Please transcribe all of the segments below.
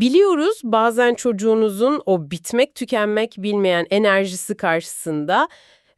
Biliyoruz bazen çocuğunuzun o bitmek tükenmek bilmeyen enerjisi karşısında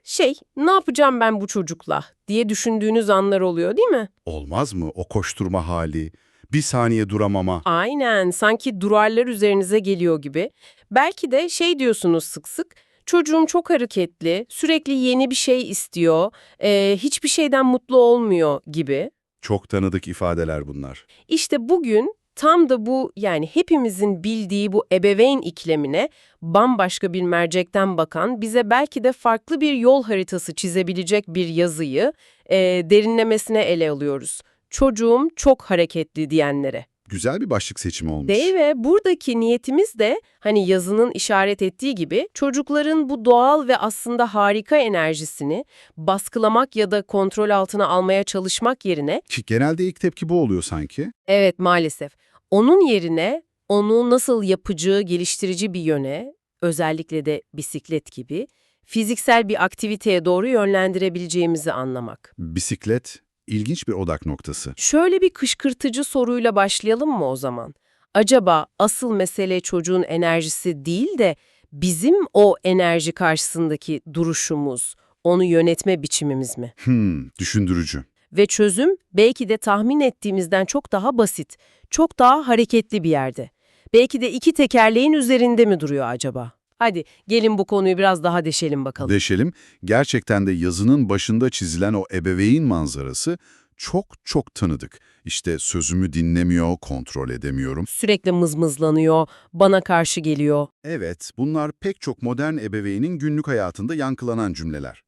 şey ne yapacağım ben bu çocukla diye düşündüğünüz anlar oluyor değil mi? Olmaz mı o koşturma hali, bir saniye duramama? Aynen sanki durarlar üzerinize geliyor gibi. Belki de şey diyorsunuz sık sık çocuğum çok hareketli sürekli yeni bir şey istiyor eee, hiçbir şeyden mutlu olmuyor gibi. Çok tanıdık ifadeler bunlar. İşte bugün tam da bu yani hepimizin bildiği bu ebeveyn iklemine bambaşka bir mercekten bakan, bize belki de farklı bir yol haritası çizebilecek bir yazıyı e, derinlemesine ele alıyoruz. Çocuğum çok hareketli diyenlere. Güzel bir başlık seçimi olmuş. Değil ve buradaki niyetimiz de hani yazının işaret ettiği gibi çocukların bu doğal ve aslında harika enerjisini baskılamak ya da kontrol altına almaya çalışmak yerine Ki genelde ilk tepki bu oluyor sanki. Evet maalesef. Onun yerine onu nasıl yapıcı, geliştirici bir yöne, özellikle de bisiklet gibi, fiziksel bir aktiviteye doğru yönlendirebileceğimizi anlamak. Bisiklet, ilginç bir odak noktası. Şöyle bir kışkırtıcı soruyla başlayalım mı o zaman? Acaba asıl mesele çocuğun enerjisi değil de bizim o enerji karşısındaki duruşumuz, onu yönetme biçimimiz mi? Hmm, düşündürücü. Ve çözüm belki de tahmin ettiğimizden çok daha basit, çok daha hareketli bir yerde. Belki de iki tekerleğin üzerinde mi duruyor acaba? Hadi gelin bu konuyu biraz daha deşelim bakalım. Deşelim, gerçekten de yazının başında çizilen o ebeveyn manzarası çok çok tanıdık. İşte sözümü dinlemiyor, kontrol edemiyorum. Sürekli mızmızlanıyor, bana karşı geliyor. Evet, bunlar pek çok modern ebeveynin günlük hayatında yankılanan cümleler.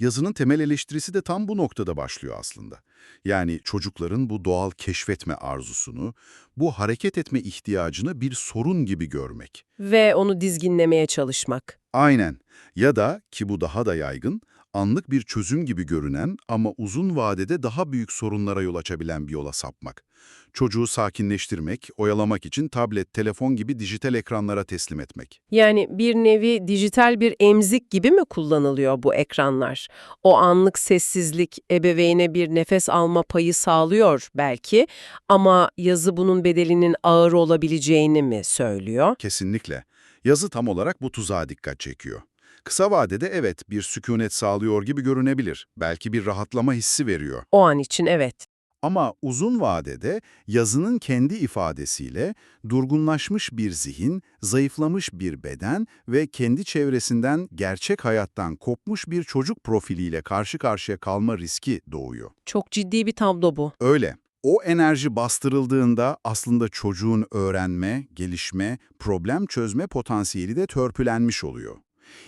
Yazının temel eleştirisi de tam bu noktada başlıyor aslında. Yani çocukların bu doğal keşfetme arzusunu, bu hareket etme ihtiyacını bir sorun gibi görmek. Ve onu dizginlemeye çalışmak. Aynen. Ya da ki bu daha da yaygın, anlık bir çözüm gibi görünen ama uzun vadede daha büyük sorunlara yol açabilen bir yola sapmak. Çocuğu sakinleştirmek, oyalamak için tablet, telefon gibi dijital ekranlara teslim etmek. Yani bir nevi dijital bir emzik gibi mi kullanılıyor bu ekranlar? O anlık sessizlik ebeveyne bir nefes alma payı sağlıyor belki ama yazı bunun bedelinin ağır olabileceğini mi söylüyor? Kesinlikle. Yazı tam olarak bu tuzağa dikkat çekiyor. Kısa vadede evet bir sükunet sağlıyor gibi görünebilir. Belki bir rahatlama hissi veriyor. O an için evet. Ama uzun vadede yazının kendi ifadesiyle durgunlaşmış bir zihin, zayıflamış bir beden ve kendi çevresinden gerçek hayattan kopmuş bir çocuk profiliyle karşı karşıya kalma riski doğuyor. Çok ciddi bir tablo bu. Öyle. O enerji bastırıldığında aslında çocuğun öğrenme, gelişme, problem çözme potansiyeli de törpülenmiş oluyor.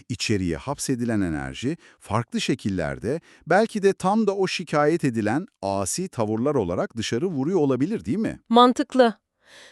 İçeriye hapsedilen enerji farklı şekillerde belki de tam da o şikayet edilen asi tavırlar olarak dışarı vuruyor olabilir değil mi? Mantıklı.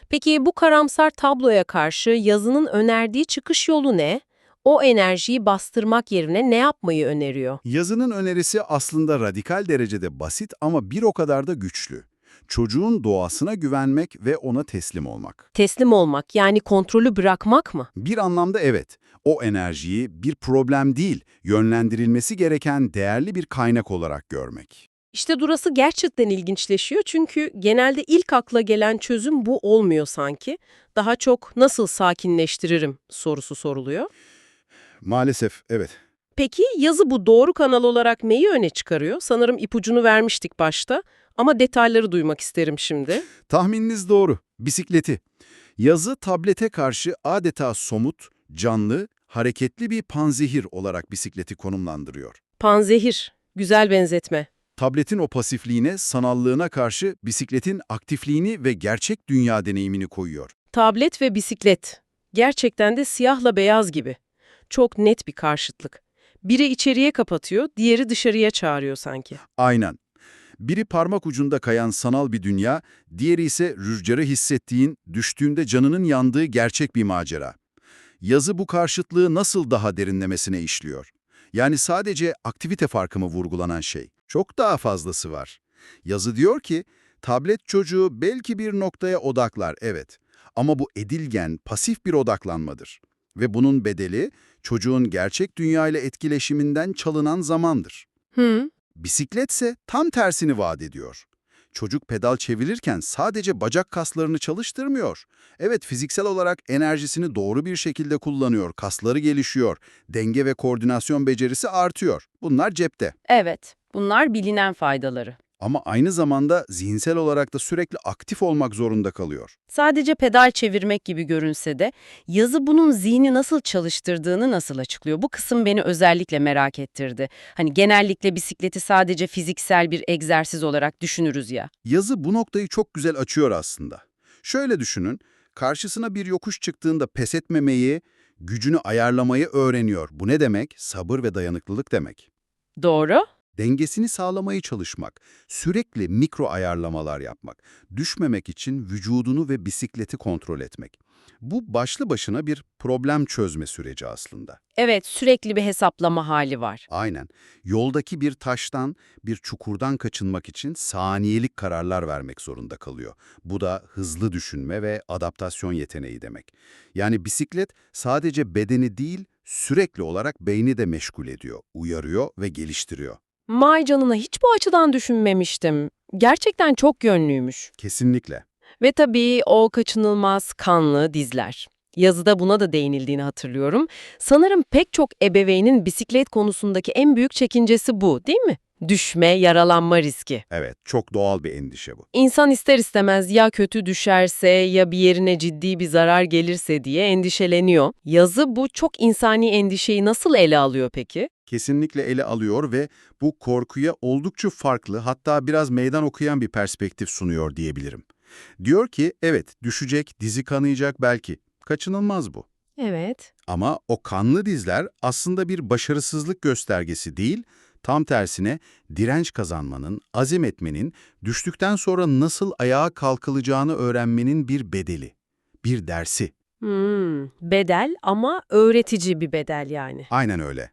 Peki bu karamsar tabloya karşı yazının önerdiği çıkış yolu ne? O enerjiyi bastırmak yerine ne yapmayı öneriyor? Yazının önerisi aslında radikal derecede basit ama bir o kadar da güçlü. Çocuğun doğasına güvenmek ve ona teslim olmak. Teslim olmak yani kontrolü bırakmak mı? Bir anlamda evet, o enerjiyi bir problem değil, yönlendirilmesi gereken değerli bir kaynak olarak görmek. İşte durası gerçekten ilginçleşiyor çünkü genelde ilk akla gelen çözüm bu olmuyor sanki. Daha çok nasıl sakinleştiririm sorusu soruluyor. Maalesef evet. Peki yazı bu doğru kanal olarak neyi öne çıkarıyor? Sanırım ipucunu vermiştik başta ama detayları duymak isterim şimdi. Tahmininiz doğru. Bisikleti. Yazı tablete karşı adeta somut, canlı, hareketli bir panzehir olarak bisikleti konumlandırıyor. Panzehir, güzel benzetme. Tabletin o pasifliğine, sanallığına karşı bisikletin aktifliğini ve gerçek dünya deneyimini koyuyor. Tablet ve bisiklet. Gerçekten de siyahla beyaz gibi. Çok net bir karşıtlık. Biri içeriye kapatıyor, diğeri dışarıya çağırıyor sanki. Aynen. Biri parmak ucunda kayan sanal bir dünya, diğeri ise rüzgarı hissettiğin, düştüğünde canının yandığı gerçek bir macera. Yazı bu karşıtlığı nasıl daha derinlemesine işliyor? Yani sadece aktivite farkı mı vurgulanan şey? Çok daha fazlası var. Yazı diyor ki, tablet çocuğu belki bir noktaya odaklar, evet. Ama bu edilgen, pasif bir odaklanmadır. Ve bunun bedeli, çocuğun gerçek dünyayla etkileşiminden çalınan zamandır. Hı, Bisikletse tam tersini vaat ediyor. Çocuk pedal çevirirken sadece bacak kaslarını çalıştırmıyor. Evet fiziksel olarak enerjisini doğru bir şekilde kullanıyor, kasları gelişiyor, denge ve koordinasyon becerisi artıyor. Bunlar cepte. Evet, bunlar bilinen faydaları. Ama aynı zamanda zihinsel olarak da sürekli aktif olmak zorunda kalıyor. Sadece pedal çevirmek gibi görünse de yazı bunun zihni nasıl çalıştırdığını nasıl açıklıyor? Bu kısım beni özellikle merak ettirdi. Hani genellikle bisikleti sadece fiziksel bir egzersiz olarak düşünürüz ya. Yazı bu noktayı çok güzel açıyor aslında. Şöyle düşünün, karşısına bir yokuş çıktığında pes etmemeyi, gücünü ayarlamayı öğreniyor. Bu ne demek? Sabır ve dayanıklılık demek. Doğru. Dengesini sağlamayı çalışmak, sürekli mikro ayarlamalar yapmak, düşmemek için vücudunu ve bisikleti kontrol etmek. Bu başlı başına bir problem çözme süreci aslında. Evet, sürekli bir hesaplama hali var. Aynen. Yoldaki bir taştan, bir çukurdan kaçınmak için saniyelik kararlar vermek zorunda kalıyor. Bu da hızlı düşünme ve adaptasyon yeteneği demek. Yani bisiklet sadece bedeni değil, sürekli olarak beyni de meşgul ediyor, uyarıyor ve geliştiriyor. May canına hiç bu açıdan düşünmemiştim. Gerçekten çok yönlüymüş. Kesinlikle. Ve tabii o kaçınılmaz kanlı dizler. Yazıda buna da değinildiğini hatırlıyorum. Sanırım pek çok ebeveynin bisiklet konusundaki en büyük çekincesi bu, değil mi? Düşme, yaralanma riski. Evet, çok doğal bir endişe bu. İnsan ister istemez ya kötü düşerse ya bir yerine ciddi bir zarar gelirse diye endişeleniyor. Yazı bu çok insani endişeyi nasıl ele alıyor peki? Kesinlikle ele alıyor ve bu korkuya oldukça farklı hatta biraz meydan okuyan bir perspektif sunuyor diyebilirim. Diyor ki evet düşecek, dizi kanayacak belki. Kaçınılmaz bu. Evet. Ama o kanlı dizler aslında bir başarısızlık göstergesi değil, tam tersine direnç kazanmanın, azim etmenin, düştükten sonra nasıl ayağa kalkılacağını öğrenmenin bir bedeli, bir dersi. Hmm, bedel ama öğretici bir bedel yani. Aynen öyle.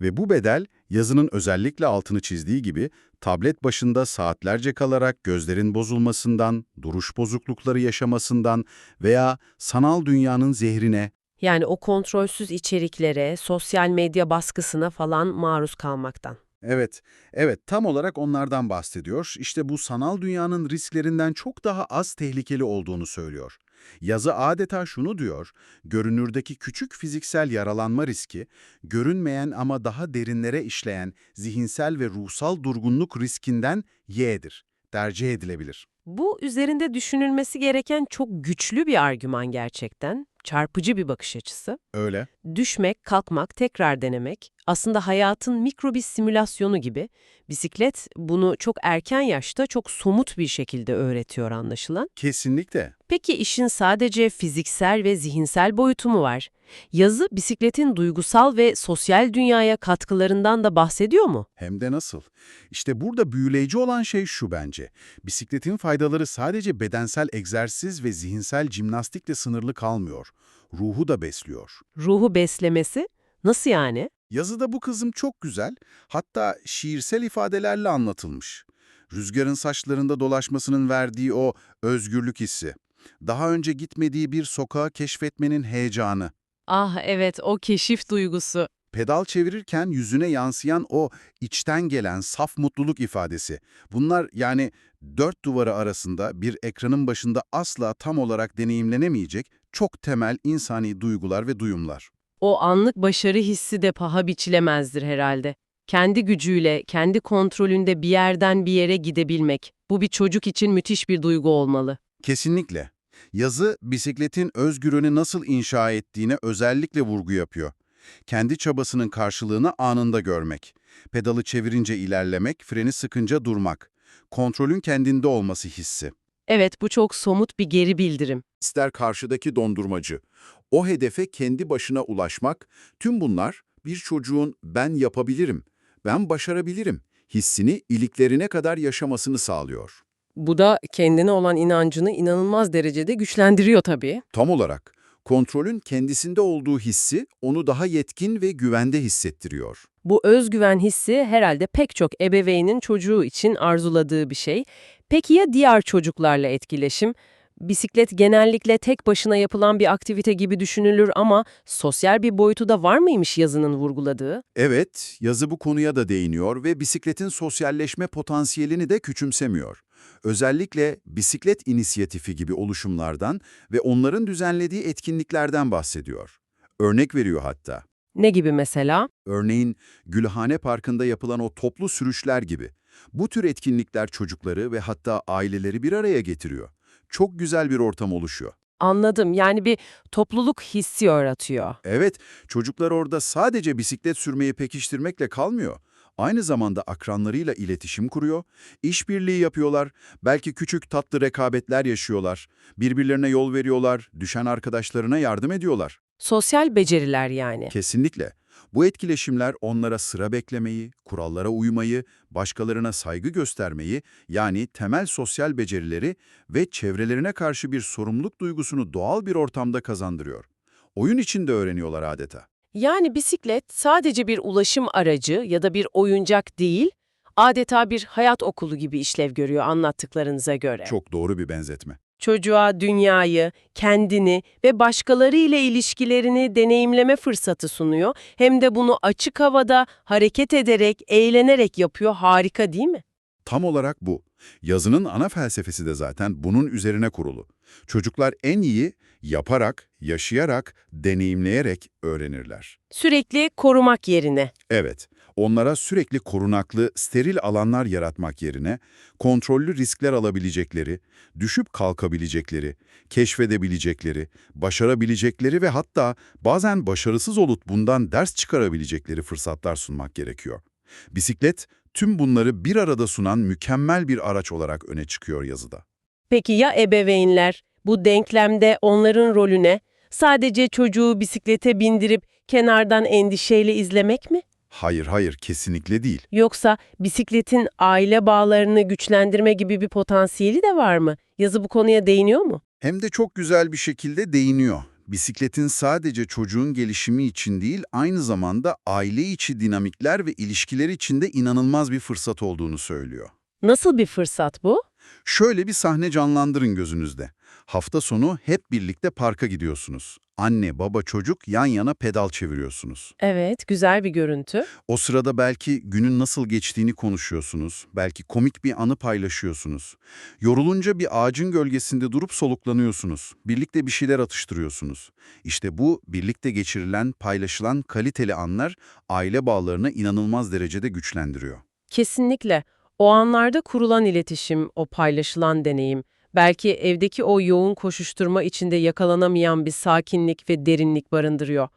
Ve bu bedel, yazının özellikle altını çizdiği gibi, tablet başında saatlerce kalarak gözlerin bozulmasından, duruş bozuklukları yaşamasından veya sanal dünyanın zehrine, Yani o kontrolsüz içeriklere, sosyal medya baskısına falan maruz kalmaktan. Evet, evet tam olarak onlardan bahsediyor. İşte bu sanal dünyanın risklerinden çok daha az tehlikeli olduğunu söylüyor. Yazı adeta şunu diyor, görünürdeki küçük fiziksel yaralanma riski, görünmeyen ama daha derinlere işleyen zihinsel ve ruhsal durgunluk riskinden Y'dir, tercih edilebilir. Bu üzerinde düşünülmesi gereken çok güçlü bir argüman gerçekten. Çarpıcı bir bakış açısı. Öyle. Düşmek, kalkmak, tekrar denemek aslında hayatın mikro bir simülasyonu gibi. Bisiklet bunu çok erken yaşta çok somut bir şekilde öğretiyor anlaşılan. Kesinlikle. Peki işin sadece fiziksel ve zihinsel boyutu mu var? Yazı bisikletin duygusal ve sosyal dünyaya katkılarından da bahsediyor mu? Hem de nasıl? İşte burada büyüleyici olan şey şu bence. Bisikletin faydaları sadece bedensel egzersiz ve zihinsel jimnastikle sınırlı kalmıyor. Ruhu da besliyor. Ruhu beslemesi? Nasıl yani? Yazıda bu kızım çok güzel, hatta şiirsel ifadelerle anlatılmış. Rüzgarın saçlarında dolaşmasının verdiği o özgürlük hissi. Daha önce gitmediği bir sokağı keşfetmenin heyecanı. Ah evet o keşif duygusu. Pedal çevirirken yüzüne yansıyan o içten gelen saf mutluluk ifadesi. Bunlar yani dört duvarı arasında bir ekranın başında asla tam olarak deneyimlenemeyecek çok temel insani duygular ve duyumlar. O anlık başarı hissi de paha biçilemezdir herhalde. Kendi gücüyle, kendi kontrolünde bir yerden bir yere gidebilmek. Bu bir çocuk için müthiş bir duygu olmalı. Kesinlikle. Yazı, bisikletin özgürlüğünü nasıl inşa ettiğine özellikle vurgu yapıyor. Kendi çabasının karşılığını anında görmek. Pedalı çevirince ilerlemek, freni sıkınca durmak. Kontrolün kendinde olması hissi. Evet bu çok somut bir geri bildirim. ister karşıdaki dondurmacı. O hedefe kendi başına ulaşmak, tüm bunlar bir çocuğun ben yapabilirim, ben başarabilirim hissini iliklerine kadar yaşamasını sağlıyor. Bu da kendine olan inancını inanılmaz derecede güçlendiriyor tabii. Tam olarak kontrolün kendisinde olduğu hissi onu daha yetkin ve güvende hissettiriyor. Bu özgüven hissi herhalde pek çok ebeveynin çocuğu için arzuladığı bir şey. Peki ya diğer çocuklarla etkileşim? Bisiklet genellikle tek başına yapılan bir aktivite gibi düşünülür ama sosyal bir boyutu da var mıymış yazının vurguladığı? Evet, yazı bu konuya da değiniyor ve bisikletin sosyalleşme potansiyelini de küçümsemiyor. Özellikle bisiklet inisiyatifi gibi oluşumlardan ve onların düzenlediği etkinliklerden bahsediyor. Örnek veriyor hatta. Ne gibi mesela? Örneğin Gülhane Parkı'nda yapılan o toplu sürüşler gibi. Bu tür etkinlikler çocukları ve hatta aileleri bir araya getiriyor. Çok güzel bir ortam oluşuyor. Anladım. Yani bir topluluk hissi yaratıyor. Evet, çocuklar orada sadece bisiklet sürmeyi pekiştirmekle kalmıyor. Aynı zamanda akranlarıyla iletişim kuruyor, işbirliği yapıyorlar, belki küçük tatlı rekabetler yaşıyorlar, birbirlerine yol veriyorlar, düşen arkadaşlarına yardım ediyorlar. Sosyal beceriler yani. Kesinlikle. Bu etkileşimler onlara sıra beklemeyi, kurallara uymayı, başkalarına saygı göstermeyi, yani temel sosyal becerileri ve çevrelerine karşı bir sorumluluk duygusunu doğal bir ortamda kazandırıyor. Oyun içinde öğreniyorlar adeta. Yani bisiklet sadece bir ulaşım aracı ya da bir oyuncak değil, adeta bir hayat okulu gibi işlev görüyor anlattıklarınıza göre. Çok doğru bir benzetme. Çocuğa dünyayı, kendini ve başkaları ile ilişkilerini deneyimleme fırsatı sunuyor. Hem de bunu açık havada hareket ederek, eğlenerek yapıyor. Harika değil mi? Tam olarak bu. Yazının ana felsefesi de zaten bunun üzerine kurulu. Çocuklar en iyi yaparak, yaşayarak, deneyimleyerek öğrenirler. Sürekli korumak yerine. Evet, onlara sürekli korunaklı, steril alanlar yaratmak yerine kontrollü riskler alabilecekleri, düşüp kalkabilecekleri, keşfedebilecekleri, başarabilecekleri ve hatta bazen başarısız olup bundan ders çıkarabilecekleri fırsatlar sunmak gerekiyor. Bisiklet, tüm bunları bir arada sunan mükemmel bir araç olarak öne çıkıyor yazıda. Peki ya ebeveynler? Bu denklemde onların rolü ne? Sadece çocuğu bisiklete bindirip kenardan endişeyle izlemek mi? Hayır hayır, kesinlikle değil. Yoksa bisikletin aile bağlarını güçlendirme gibi bir potansiyeli de var mı? Yazı bu konuya değiniyor mu? Hem de çok güzel bir şekilde değiniyor. Bisikletin sadece çocuğun gelişimi için değil, aynı zamanda aile içi dinamikler ve ilişkiler için de inanılmaz bir fırsat olduğunu söylüyor. Nasıl bir fırsat bu? Şöyle bir sahne canlandırın gözünüzde. Hafta sonu hep birlikte parka gidiyorsunuz. Anne, baba, çocuk yan yana pedal çeviriyorsunuz. Evet, güzel bir görüntü. O sırada belki günün nasıl geçtiğini konuşuyorsunuz, belki komik bir anı paylaşıyorsunuz. Yorulunca bir ağacın gölgesinde durup soluklanıyorsunuz, birlikte bir şeyler atıştırıyorsunuz. İşte bu, birlikte geçirilen, paylaşılan kaliteli anlar aile bağlarını inanılmaz derecede güçlendiriyor. Kesinlikle. O anlarda kurulan iletişim, o paylaşılan deneyim, belki evdeki o yoğun koşuşturma içinde yakalanamayan bir sakinlik ve derinlik barındırıyor.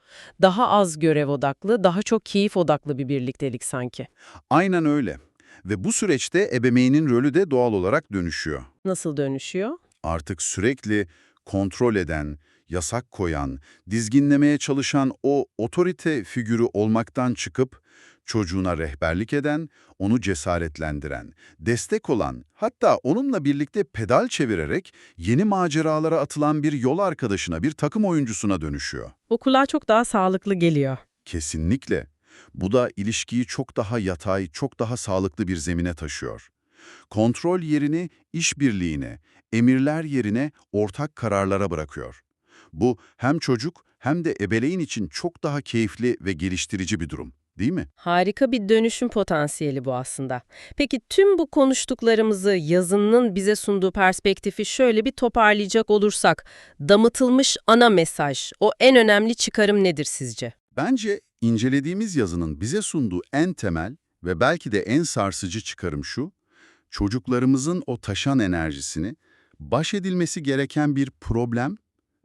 Daha az görev odaklı, daha çok keyif odaklı bir birliktelik sanki. Aynen öyle. Ve bu süreçte ebeveynin rolü de doğal olarak dönüşüyor. Nasıl dönüşüyor? Artık sürekli kontrol eden, yasak koyan, dizginlemeye çalışan o otorite figürü olmaktan çıkıp çocuğuna rehberlik eden, onu cesaretlendiren, destek olan, hatta onunla birlikte pedal çevirerek yeni maceralara atılan bir yol arkadaşına, bir takım oyuncusuna dönüşüyor. Bu kulağa çok daha sağlıklı geliyor. Kesinlikle. Bu da ilişkiyi çok daha yatay, çok daha sağlıklı bir zemine taşıyor. Kontrol yerini işbirliğine, emirler yerine ortak kararlara bırakıyor. Bu hem çocuk hem de ebeleyin için çok daha keyifli ve geliştirici bir durum, değil mi? Harika bir dönüşüm potansiyeli bu aslında. Peki tüm bu konuştuklarımızı yazının bize sunduğu perspektifi şöyle bir toparlayacak olursak, damıtılmış ana mesaj, o en önemli çıkarım nedir sizce? Bence incelediğimiz yazının bize sunduğu en temel ve belki de en sarsıcı çıkarım şu, çocuklarımızın o taşan enerjisini baş edilmesi gereken bir problem,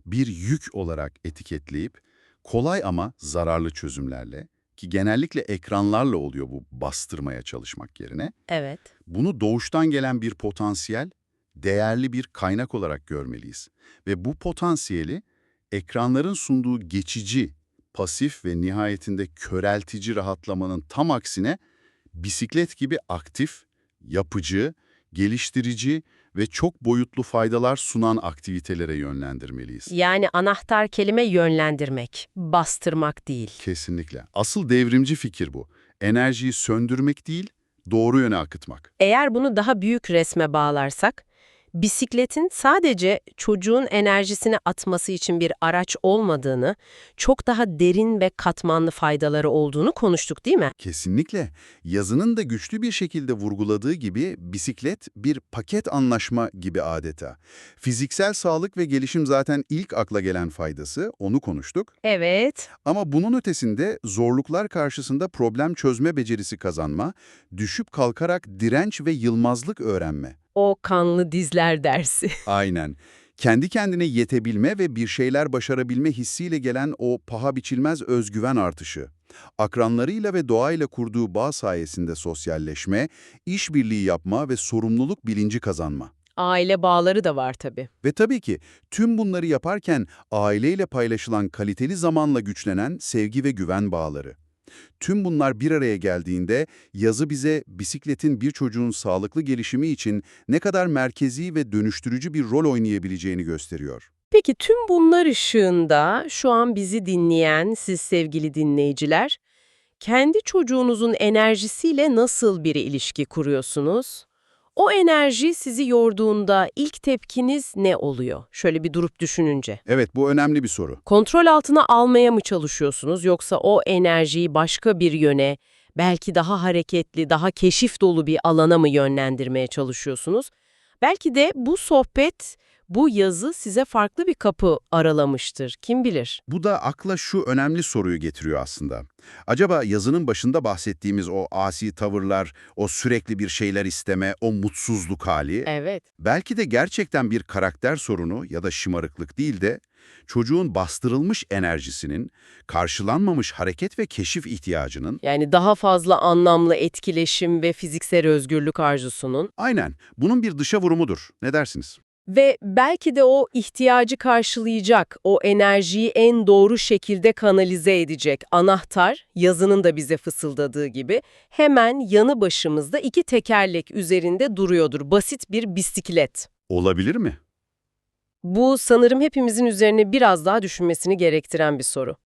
bir yük olarak etiketleyip, kolay ama zararlı çözümlerle, ki genellikle ekranlarla oluyor bu bastırmaya çalışmak yerine, Evet. bunu doğuştan gelen bir potansiyel, değerli bir kaynak olarak görmeliyiz. Ve bu potansiyeli ekranların sunduğu geçici, pasif ve nihayetinde köreltici rahatlamanın tam aksine bisiklet gibi aktif, yapıcı, geliştirici ve çok boyutlu faydalar sunan aktivitelere yönlendirmeliyiz. Yani anahtar kelime yönlendirmek, bastırmak değil. Kesinlikle. Asıl devrimci fikir bu. Enerjiyi söndürmek değil, doğru yöne akıtmak. Eğer bunu daha büyük resme bağlarsak, bisikletin sadece çocuğun enerjisini atması için bir araç olmadığını, çok daha derin ve katmanlı faydaları olduğunu konuştuk değil mi? Kesinlikle. Yazının da güçlü bir şekilde vurguladığı gibi bisiklet bir paket anlaşma gibi adeta. Fiziksel sağlık ve gelişim zaten ilk akla gelen faydası, onu konuştuk. Evet. Ama bunun ötesinde zorluklar karşısında problem çözme becerisi kazanma, düşüp kalkarak direnç ve yılmazlık öğrenme. O kanlı dizler dersi. Aynen. Kendi kendine yetebilme ve bir şeyler başarabilme hissiyle gelen o paha biçilmez özgüven artışı. Akranlarıyla ve doğayla kurduğu bağ sayesinde sosyalleşme, işbirliği yapma ve sorumluluk bilinci kazanma. Aile bağları da var tabii. Ve tabii ki tüm bunları yaparken aileyle paylaşılan kaliteli zamanla güçlenen sevgi ve güven bağları. Tüm bunlar bir araya geldiğinde yazı bize bisikletin bir çocuğun sağlıklı gelişimi için ne kadar merkezi ve dönüştürücü bir rol oynayabileceğini gösteriyor. Peki tüm bunlar ışığında şu an bizi dinleyen siz sevgili dinleyiciler, kendi çocuğunuzun enerjisiyle nasıl bir ilişki kuruyorsunuz? O enerji sizi yorduğunda ilk tepkiniz ne oluyor? Şöyle bir durup düşününce. Evet bu önemli bir soru. Kontrol altına almaya mı çalışıyorsunuz yoksa o enerjiyi başka bir yöne, belki daha hareketli, daha keşif dolu bir alana mı yönlendirmeye çalışıyorsunuz? Belki de bu sohbet, bu yazı size farklı bir kapı aralamıştır. Kim bilir? Bu da akla şu önemli soruyu getiriyor aslında. Acaba yazının başında bahsettiğimiz o asi tavırlar, o sürekli bir şeyler isteme, o mutsuzluk hali, Evet. belki de gerçekten bir karakter sorunu ya da şımarıklık değil de çocuğun bastırılmış enerjisinin, karşılanmamış hareket ve keşif ihtiyacının, Yani daha fazla anlamlı etkileşim ve fiziksel özgürlük arzusunun aynen bunun bir dışa vurumudur. Ne dersiniz? Ve belki de o ihtiyacı karşılayacak, o enerjiyi en doğru şekilde kanalize edecek anahtar, yazının da bize fısıldadığı gibi, hemen yanı başımızda iki tekerlek üzerinde duruyordur. Basit bir bisiklet. Olabilir mi? Bu sanırım hepimizin üzerine biraz daha düşünmesini gerektiren bir soru.